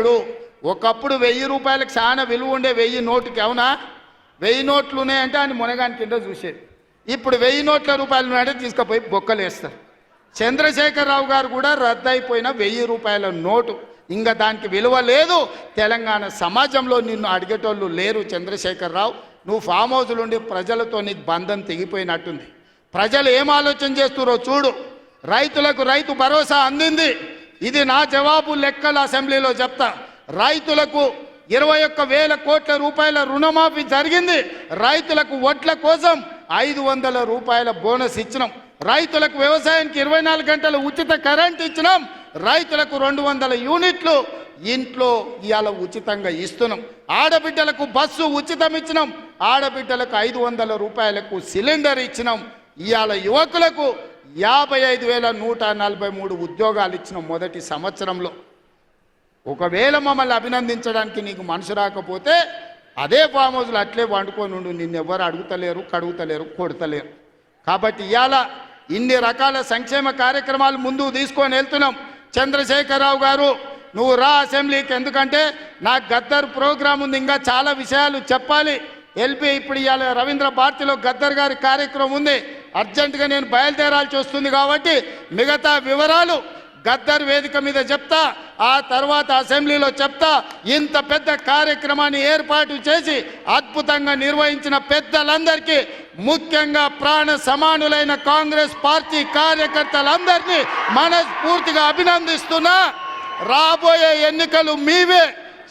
చేశాడు ఒకప్పుడు వెయ్యి రూపాయలకు చాలా విలువ ఉండే వెయ్యి నోటుకి అవునా? వెయ్యి నోట్లు ఉన్నాయంటే ఆయన మునగాని కింద చూసేది. ఇప్పుడు వెయ్యి నోట్ల రూపాయలు ఉన్నాయంటే తీసుకుపోయి బొక్కలు వేస్తారు. చంద్రశేఖరరావు గారు కూడా రద్దయిపోయిన వెయ్యి రూపాయల నోటు. ఇంకా దానికి విలువ లేదు. తెలంగాణ సమాజంలో నిన్ను అడిగేటోళ్ళు లేరు చంద్రశేఖరరావు. నువ్వు ఫామ్ హౌస్లు ఉండి ప్రజలతో నీకు బంధం తెగిపోయినట్టుంది. ప్రజలు ఏం ఆలోచన చేస్తురో చూడు. రైతులకు రైతు భరోసా అందింది. ఇది నా జవాబు లెక్కల అసెంబ్లీలో చెప్తా. రైతులకు ఇరవై ఒక్క వేల కోట్ల రూపాయల రుణమాఫీ జరిగింది. రైతులకు వడ్ల కోసం ఐదు వందల రూపాయల బోనస్ ఇచ్చినాం. రైతులకు వ్యవసాయానికి ఇరవై నాలుగు గంటల ఉచిత కరెంట్ ఇచ్చినాం. రైతులకు రెండు వందల యూనిట్లు ఇంట్లో ఇవాళ ఉచితంగా ఇస్తున్నాం. ఆడబిడ్డలకు బస్సు ఉచితం ఇచ్చినాం. ఆడబిడ్డలకు ఐదు వందల రూపాయలకు సిలిండర్ ఇచ్చినాం. ఇవాళ యువకులకు యాభై ఐదు వేల నూట నలభై మూడు ఉద్యోగాలు ఇచ్చిన మొదటి సంవత్సరంలో ఒకవేళ మమ్మల్ని అభినందించడానికి నీకు మనసు రాకపోతే అదే ఫామ్ హౌస్లో అట్లే వండుకొని ఉండు. నిన్నెవ్వరు అడుగుతలేరు కడుగుతలేరు కొడతలేరు. కాబట్టి ఇవాళ ఇన్ని రకాల సంక్షేమ కార్యక్రమాలు ముందుకు తీసుకొని వెళ్తున్నాం. చంద్రశేఖరరావు గారు నువ్వు రా అసెంబ్లీకి. ఎందుకంటే నాకు గద్దర్ ప్రోగ్రాం ఉంది. ఇంకా చాలా విషయాలు చెప్పాలి. ఎల్పి ఇప్పుడు ఇవాళ రవీంద్ర భారతిలో గద్దర్ గారి కార్యక్రమం ఉంది. అర్జెంటుగా నేను బయలుదేరాల్సి వస్తుంది కాబట్టి మిగతా వివరాలు గద్దర్ వేదిక మీద చెప్తా ఆ తర్వాత అసెంబ్లీలో చెప్తా. ఇంత పెద్ద కార్యక్రమాన్ని ఏర్పాటు చేసి అద్భుతంగా నిర్వహించిన పెద్దలందరికీ ముఖ్యంగా ప్రాణ సమానులైన కాంగ్రెస్ పార్టీ కార్యకర్తలందరినీ మనస్ఫూర్తిగా అభినందిస్తున్నా. రాబోయే ఎన్నికలు మీవే.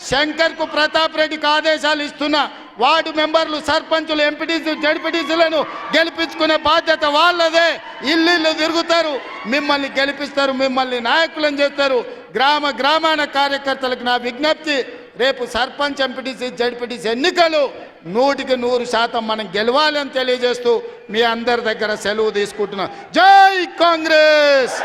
శంకర్కు ప్రతాప్ రెడ్డికి ఆదేశాలు ఇస్తున్నా. వార్డు మెంబర్లు సర్పంచులు ఎంపీటీసీ జడ్పీటీసీలను గెలిపించుకునే బాధ్యత వాళ్ళదే. ఇల్లు తిరుగుతారు. మిమ్మల్ని గెలిపిస్తారు మిమ్మల్ని నాయకులను చేస్తారు. గ్రామ గ్రామాన కార్యకర్తలకు నా విజ్ఞప్తి రేపు సర్పంచ్ ఎంపీటీసీ జడ్పీటీసీ ఎన్నికలు నూటికి నూరు శాతం మనం గెలవాలని తెలియజేస్తూ మీ అందరి దగ్గర సెలవు తీసుకుంటున్నాం. జై కాంగ్రెస్!